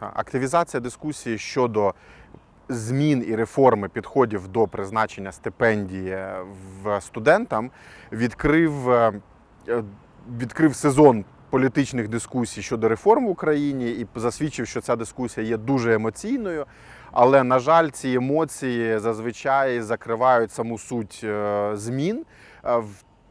Активізація дискусії щодо змін і реформи підходів до призначення стипендії в студентам відкрив, е, е, відкрив сезон політичних дискусій щодо реформ в Україні і засвідчив, що ця дискусія є дуже емоційною. Але, на жаль, ці емоції зазвичай закривають саму суть е, змін.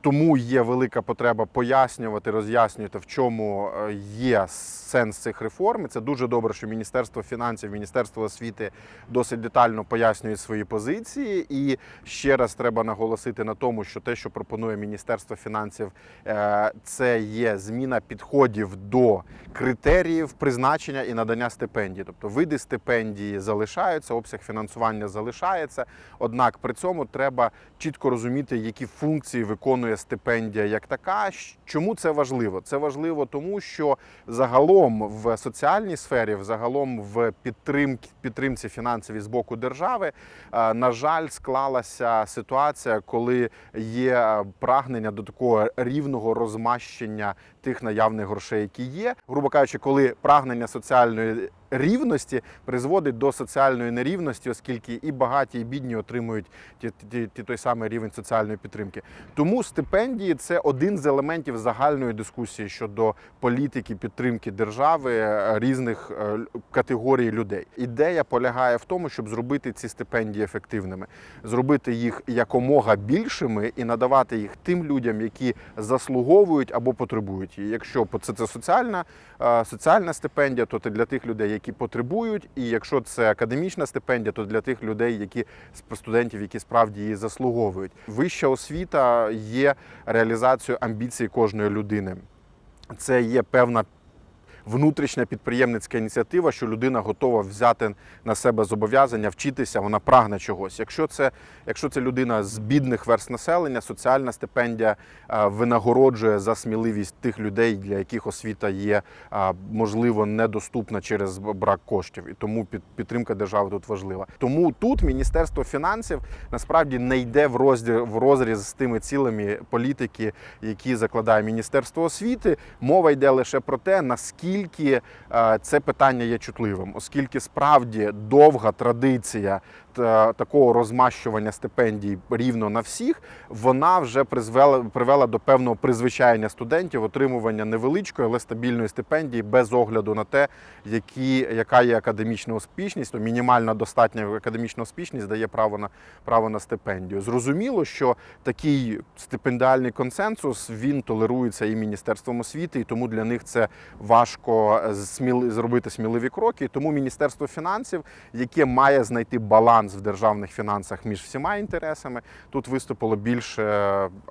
Тому є велика потреба пояснювати, роз'яснювати, в чому е, є сенс цих реформ. І Це дуже добре, що Міністерство фінансів, Міністерство освіти досить детально пояснюють свої позиції. І ще раз треба наголосити на тому, що те, що пропонує Міністерство фінансів, е, це є зміна підходів до критеріїв призначення і надання стипендій. Тобто види стипендії залишаються, обсяг фінансування залишається. Однак при цьому треба чітко розуміти, які функції виконує стипендія як така. Чому це важливо? Це важливо тому, що загалом в соціальній сфері, загалом в підтримці, підтримці фінансовій з боку держави, е, на жаль, склалася ситуація, коли є прагнення до такого рівного розмащення тих наявних грошей, які є. Грубо кажучи, коли прагнення соціальної рівності призводить до соціальної нерівності, оскільки і багаті, і бідні отримують ті, ті, ті той самий рівень соціальної підтримки. Тому стипендії це один з елементів загальної дискусії щодо політики підтримки держави е, різних е, категорій людей. Ідея полягає в тому, щоб зробити ці стипендії ефективними, зробити їх якомога більшими і надавати їх тим людям, які заслуговують або потребують її. Якщо це, це соціальна, е, соціальна стипендія, то для тих людей, які потребують, і якщо це академічна стипендія, то для тих людей, які студентів, які справді її заслуговують. Вища освіта є реалізацією амбіцій кожної людини. Це є певна внутрішня підприємницька ініціатива, що людина готова взяти на себе зобов'язання, вчитися, вона прагне чогось. Якщо це, якщо це людина з бідних верст населення, соціальна стипендія е, винагороджує за сміливість тих людей, для яких освіта є е, можливо недоступна через брак коштів. І тому підтримка держави тут важлива. Тому тут Міністерство фінансів насправді не йде в розріз, в розріз з тими цілями політики, які закладає Міністерство освіти. Мова йде лише про те, наскільки е, це питання є чутливим, оскільки справді довга традиція такого розмащування стипендій рівно на всіх, вона вже призвела привела до певного призвичайення студентів отримування невеличкої, але стабільної стипендії без огляду на те, які, яка є академічна успішність, то мінімальна достатня академічна успішність дає право на право на стипендію. Зрозуміло, що такий стипендіальний консенсус він толерується і міністерством освіти, і тому для них це важко е, зробити сміливі кроки. Тому міністерство фінансів, яке має знайти баланс в державних фінансах між всіма інтересами, тут виступило більш,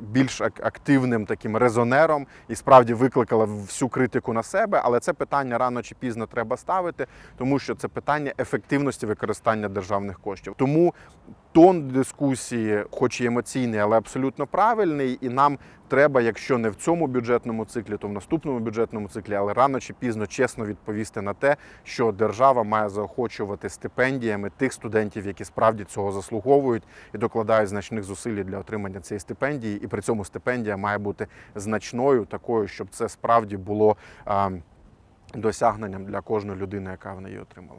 більш активним таким резонером і справді викликало всю критику на себе. Але це питання рано чи пізно треба ставити, тому що це питання ефективності використання державних коштів. Тому тон дискусії, хоч і емоційний, але абсолютно правильний, і нам треба, якщо не в цьому бюджетному циклі, то в наступному бюджетному циклі, але рано чи пізно чесно відповісти на те, що держава має заохочувати стипендіями тих студентів, які справді цього заслуговують і докладають значних зусиль для отримання цієї стипендії. І при цьому стипендія має бути значною, такою, щоб це справді було досягненням для кожної людини, яка в неї отримала.